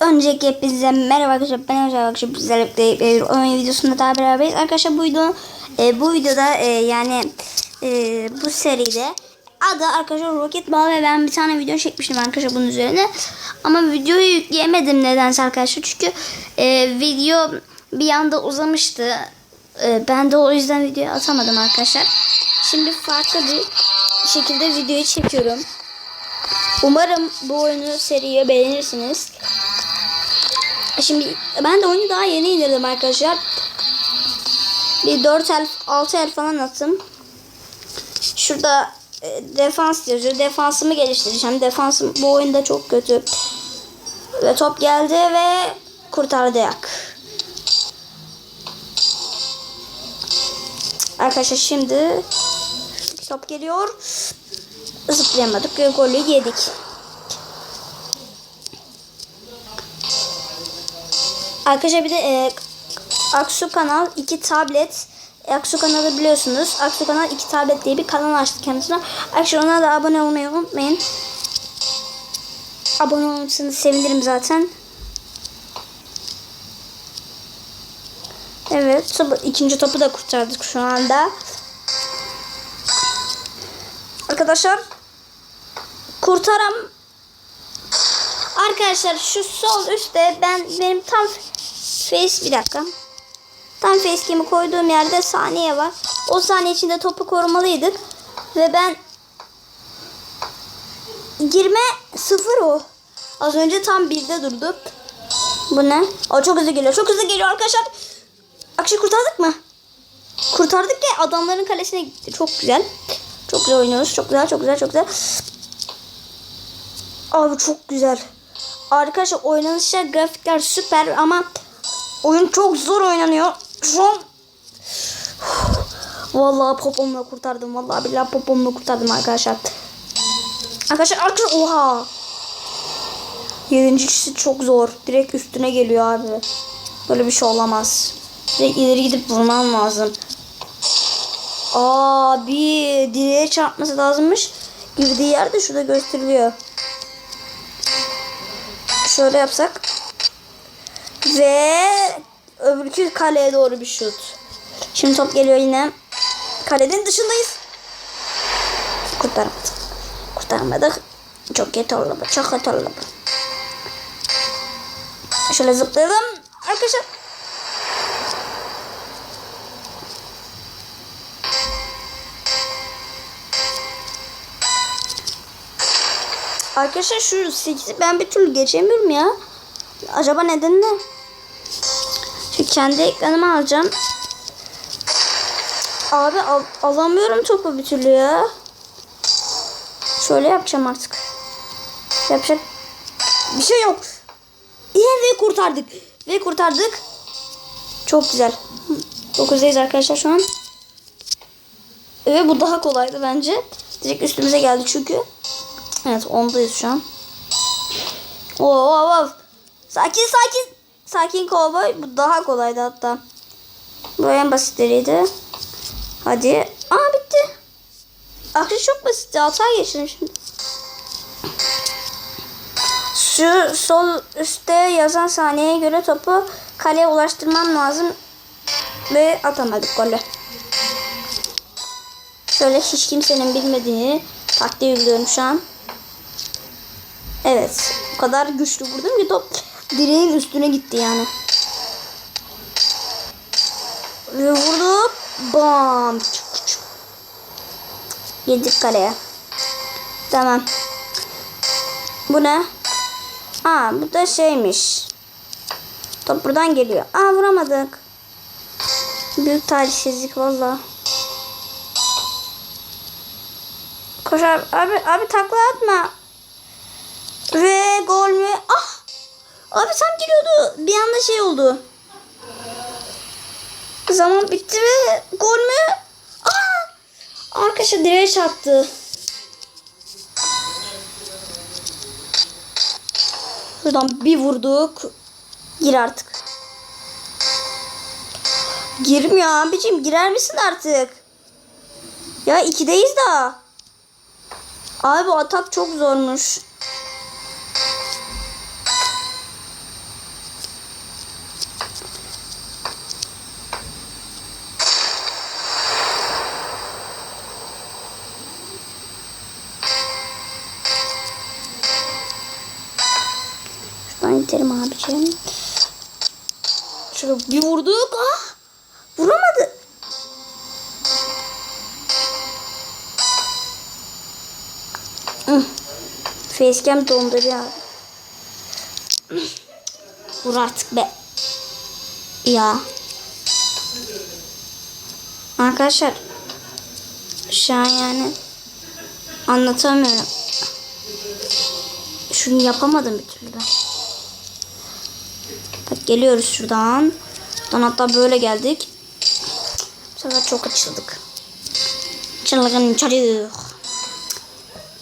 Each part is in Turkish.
Öncelikle hepinize merhaba arkadaşlar. Ben Özel arkadaşlar. Birlikte bir oyun videosunda daha beraberiz. Arkadaşlar bu video e, bu videoda e, yani e, bu seride adı arkadaşlar Rocket Ball ve ben bir tane video çekmiştim arkadaşlar bunun üzerine. Ama videoyu yükleyemedim nedense arkadaşlar. Çünkü e, video bir anda uzamıştı. E, ben de o yüzden videoyu atamadım arkadaşlar. Şimdi farklı bir şekilde videoyu çekiyorum. Umarım bu oyunu seriye beğenirsiniz. Şimdi ben de oyunu daha yeni indirdim arkadaşlar. Bir 4 el 6 el falan attım. Şurada e, defans yazıyor. Defansımı geliştireceğim. Defansım bu oyunda çok kötü. Ve top geldi ve kurtardı yak. Arkadaşlar şimdi top geliyor. Zıplayamadık ve golü yedik. Arkadaşlar bir de e, Aksu Kanal 2 tablet Aksu kanalı biliyorsunuz. Aksu Kanal 2 tablet diye bir kanal açtı kendisine. Arkadaşlar ona da abone olmayı unutmayın. Abone olursanız sevinirim zaten. Evet. Topu, ikinci topu da kurtardık şu anda. Arkadaşlar kurtaram Arkadaşlar şu sol üstte ben benim tam face bir dakika. Tam facecam'i koyduğum yerde saniye var. O saniye içinde topu korumalıydık. Ve ben girme sıfır o. Az önce tam birde durdu. Bu ne? O çok hızlı geliyor. Çok hızlı geliyor arkadaşlar. Akşam kurtardık mı? Kurtardık ya adamların kalesine gitti. Çok güzel. Çok güzel oynuyoruz. Çok güzel, çok güzel, çok güzel. Abi çok güzel. Arkadaşlar oynanışlar, grafikler süper ama oyun çok zor oynanıyor. Şu an Vallahi popomla kurtardım. Vallahi billahi popomla kurtardım arkadaşlar. Arkadaşlar arkadaşlar oha. Yedincisi çok zor. Direkt üstüne geliyor abi. Böyle bir şey olamaz. Direkt ileri gidip vurmam lazım. Abi direğe çarpması lazımmış. Girdiği yerde şurada gösteriliyor. Şöyle yapsak. Ve öbürkü kaleye doğru bir şut. Şimdi top geliyor yine. Kalenin dışındayız. Kurtaramadık. Kurtaramadık. Çok kötü oldu bu. Çok kötü oldu bu. Şöyle zıplayalım. Arkadaşlar. Arkadaşlar şu 8'i ben bir türlü geçemiyorum ya. Acaba neden ne? Kendi ekranımı alacağım. Abi al alamıyorum topu bir türlü ya. Şöyle yapacağım artık. Yapacak bir şey yok. İyi ve kurtardık. Ve kurtardık. Çok güzel. 9'dayız arkadaşlar şu an. Ve bu daha kolaydı bence. Direkt üstümüze geldi çünkü. Evet ondayız şu an. Oo, oo, oo. Sakin sakin. Sakin kovboy. Bu daha kolaydı hatta. Bu en basitleriydi. Hadi. Aa bitti. Akış çok basitti. Hata geçtim şimdi. Şu sol üstte yazan saniyeye göre topu kaleye ulaştırmam lazım. Ve atamadık golü. Şöyle hiç kimsenin bilmediğini taktiği uyguluyorum şu an. Evet. O kadar güçlü vurdum ki top direğin üstüne gitti yani. Ve vurduk. Bam. Yedik kaleye. Tamam. Bu ne? Aa bu da şeymiş. Top buradan geliyor. Aa vuramadık. Büyük talihsizlik valla. Koş abi. Abi, abi takla atma. Ve gol mü? Ah! Abi tam giriyordu. Bir anda şey oldu. Zaman bitti ve gol mü? Ah! Arkadaşa direğe çarptı. Şuradan bir vurduk. Gir artık. Girmiyor abicim. Girer misin artık? Ya ikideyiz daha. Abi bu atak çok zormuş. Sana iterim abicim. Şöyle bir vurduk. Ah! Vuramadı. Facecam donduruyor abi. Vur artık be. Ya. Arkadaşlar. Şu an yani anlatamıyorum. Şunu yapamadım bir türlü ben. Bak geliyoruz şuradan. Buradan hatta böyle geldik. Bu sefer çok açıldık. Çılgın çocuk.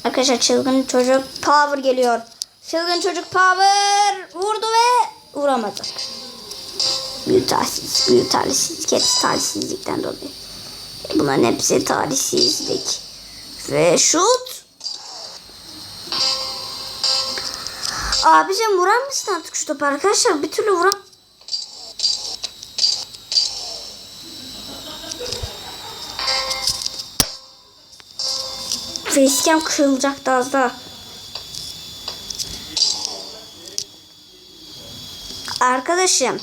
Arkadaşlar çılgın çocuk power geliyor. Çılgın çocuk power vurdu ve vuramadı. Büyük talihsiz, büyük talihsizlik. Hepsi talihsizlikten dolayı. Bunların hepsi talihsizlik. Ve şut. Abicim vurar mısın artık şu topu arkadaşlar? Bir türlü vuram. Facecam kırılacaktı az daha. Arkadaşım.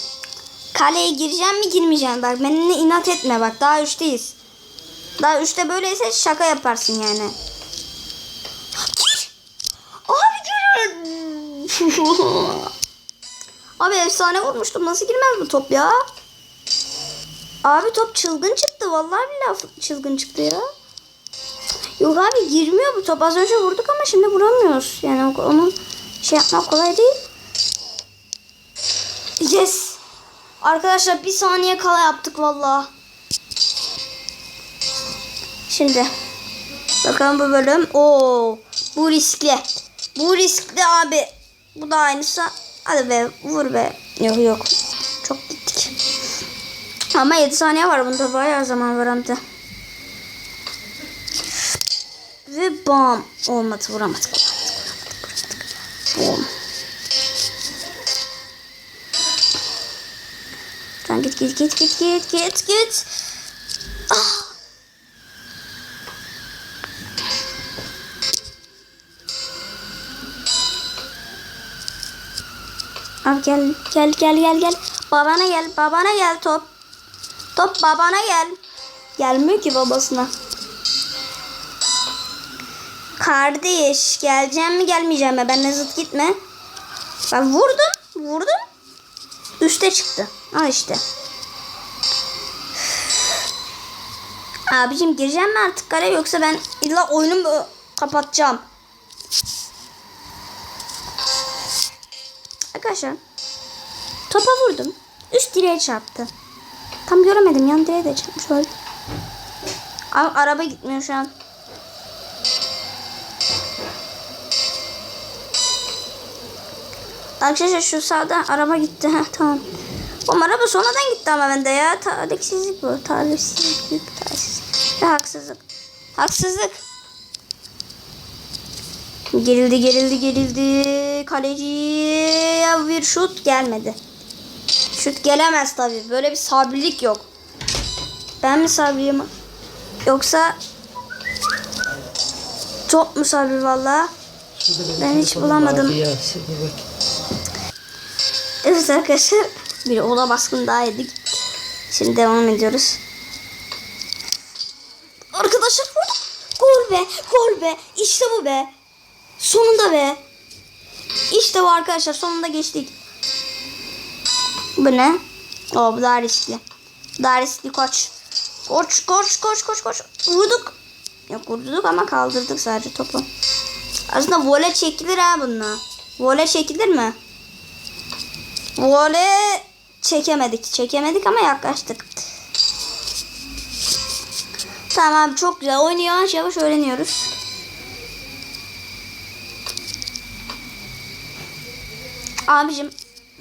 Kaleye gireceğim mi girmeyeceğim bak benimle inat etme bak daha üçteyiz. Daha üçte böyleyse şaka yaparsın yani. Gir. Abi gir. Abi efsane vurmuştum nasıl girmez bu top ya? Abi top çılgın çıktı vallahi billahi çılgın çıktı ya. Yok abi girmiyor bu top. Az önce vurduk ama şimdi vuramıyoruz. Yani onu şey yapmak kolay değil. Yes. Arkadaşlar bir saniye kala yaptık valla. Şimdi. Bakalım bu bölüm. Oo, bu riskli. Bu riskli abi. Bu da aynısı. Hadi be vur be. Yok yok. Çok gittik. Ama 7 saniye var bunda bayağı zaman var hem de. Ve bam. Olmadı vuramadık. Bom. Git git git git git git git. Abi gel gel gel gel gel. Babana gel babana gel top. Top babana gel. Gelmiyor ki babasına. Kardeş geleceğim mi gelmeyeceğim mi? Ben zıt gitme. Ben vurdum. Vurdum. Üste çıktı. Al işte. Abicim gireceğim mi artık kare yoksa ben illa oyunu kapatacağım. Arkadaşlar topa vurdum. Üst direğe çarptı. Tam göremedim yan direğe de çarpmış öyle. Ama araba gitmiyor şu an. Arkadaşlar şu sağda araba gitti. Heh, tamam. Bu araba sonradan gitti ama bende ya. Talihsizlik bu. Talihsizlik. Talihsizlik. Ve haksızlık. Haksızlık. Gerildi gerildi gerildi. Kaleci bir şut gelmedi. Şut gelemez tabi. Böyle bir sabrilik yok. Ben mi sabriyim? Yoksa çok mu sabri valla? Ben hiç bulamadım. Evet arkadaşlar bir ola baskın daha yedik. Şimdi devam ediyoruz. Arkadaşlar. Gol be gol be işte bu be. Sonunda be. İşte bu arkadaşlar sonunda geçtik. Bu ne? O bu daha riskli. Daha riskli koç. Koç koç koç koç koç. Vurduk. Yok vurduk ama kaldırdık sadece topu. Aslında vole çekilir ha bununla. Vole çekilir mi? Vole çekemedik. Çekemedik ama yaklaştık. Tamam çok güzel. Oyunu yavaş yavaş öğreniyoruz. Abicim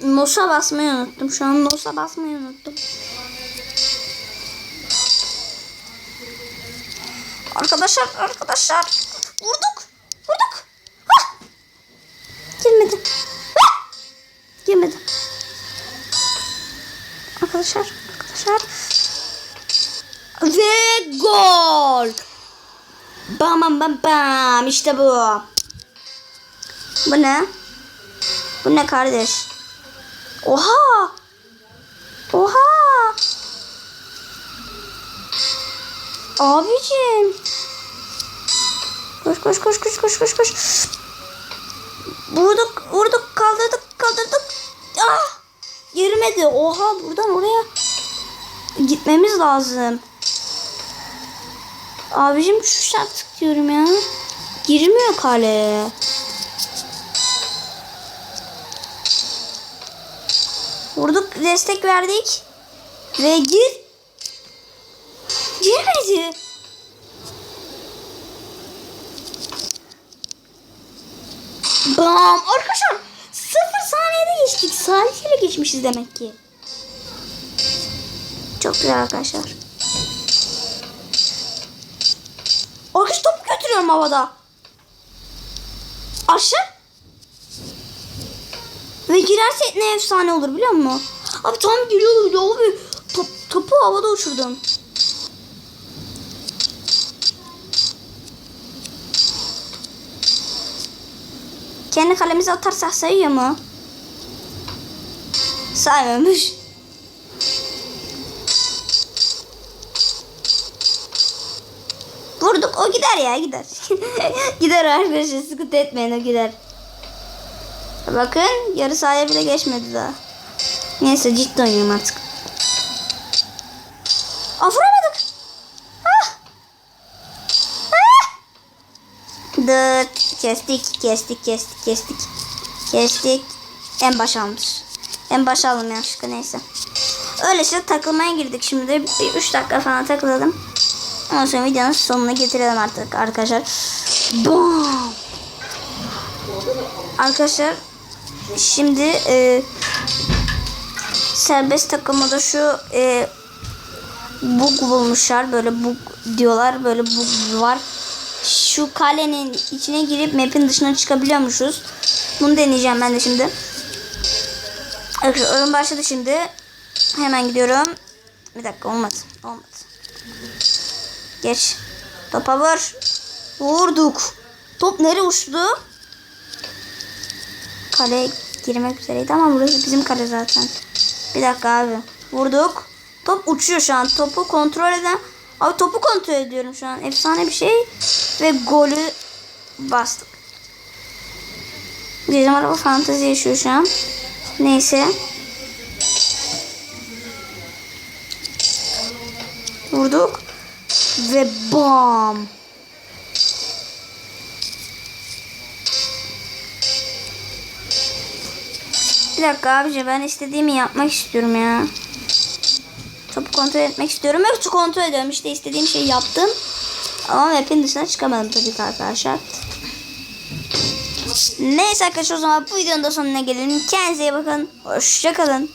Nos'a basmayı unuttum. Şu an Nos'a basmayı unuttum. Arkadaşlar arkadaşlar vurduk. Vurduk. Hah. Girmedi. Girmedi. Arkadaşlar arkadaşlar. Ve gol. Bam bam bam bam. İşte bu. Bu ne? Bu ne kardeş? Oha! Oha! Abicim. Koş koş koş koş koş koş koş. Vurduk vurduk kaldırdık kaldırdık. Ah! Girmedi. Oha buradan oraya gitmemiz lazım. Abicim şu şart diyorum ya. Girmiyor kaleye. Vurduk destek verdik. Ve gir. Girmedi. Bam. Arkadaşlar sıfır saniyede geçtik. Salih'le geçmişiz demek ki. Çok güzel arkadaşlar. Arkadaş top götürüyorum havada. Aşağı. Ve girerse ne efsane olur biliyor musun? Abi tam giriyordu abi. Top, topu havada uçurdum. Kendi kalemize atarsak sayıyor mu? Saymamış. Vurduk o gider ya gider. gider arkadaşlar sıkıntı etmeyin o gider. Bakın yarı sahaya bile geçmedi daha. Neyse ciddi oynuyorum artık. Aa vuramadık. Ah. Ah. Dıt. Kestik kestik kestik kestik. Kestik. En baş almış. En baş aldım yanlışlıkla neyse. Öyleyse takılmaya girdik şimdi. Bir 3 dakika falan takılalım. Ondan sonra videonun sonuna getirelim artık arkadaşlar. Bam. Arkadaşlar şimdi e, serbest takımda şu e, bug bulmuşlar. Böyle bug diyorlar. Böyle bug var. Şu kalenin içine girip map'in dışına çıkabiliyormuşuz. Bunu deneyeceğim ben de şimdi. Arkadaşlar oyun başladı şimdi. Hemen gidiyorum. Bir dakika olmadı. Olmadı. Geç. Topa vur. Vurduk. Top nereye uçtu? Kale girmek üzereydi ama burası bizim kale zaten. Bir dakika abi. Vurduk. Top uçuyor şu an. Topu kontrol eden... Abi topu kontrol ediyorum şu an. Efsane bir şey. Ve golü bastık. Bizim araba fantezi yaşıyor şu an. Neyse. Vurduk. Ve bam. Bir dakika abici ben istediğimi yapmak istiyorum ya. Topu kontrol etmek istiyorum. Yoksa kontrol ediyorum. İşte istediğim şeyi yaptım. Ama map'in dışına çıkamadım tabii ki arkadaşlar. Neyse arkadaşlar o zaman bu videonun da sonuna gelelim. Kendinize iyi bakın. Hoşçakalın.